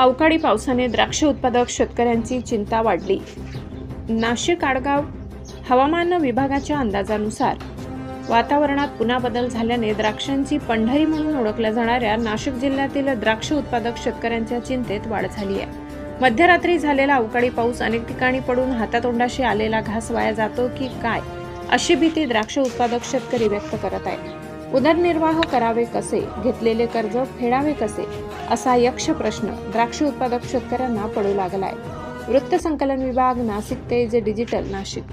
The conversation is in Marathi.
अवकाळी पावसाने द्राक्ष उत्पादक शेतकऱ्यांची चिंता वाढली. नाशिक आडगाव हवामान विभागाच्या अंदाजानुसार वातावरणात पुन्हा बदल झाल्याने द्राक्षांची पंढरी म्हणून ओळखल्या जाणाऱ्या नाशिक जिल्ह्यातील द्राक्ष उत्पादक शेतकऱ्यांच्या चिंतेत वाढ झाली आहे. मध्यरात्री झालेला अवकाळी पाऊस अनेक ठिकाणी पडून हातातोंडाशी आलेला घास वाया जातो की काय अशी भीती द्राक्ष उत्पादक शेतकरी व्यक्त करत आहेत. उदरनिर्वाह करावे कसे? घेतलेले कर्ज फेडावे कसे? असा यक्ष प्रश्न द्राक्ष उत्पादक शेतकऱ्यांना पडू लागलाय. वृत्त संकलन विभाग नाशिक तेज डिजिटल नाशिक.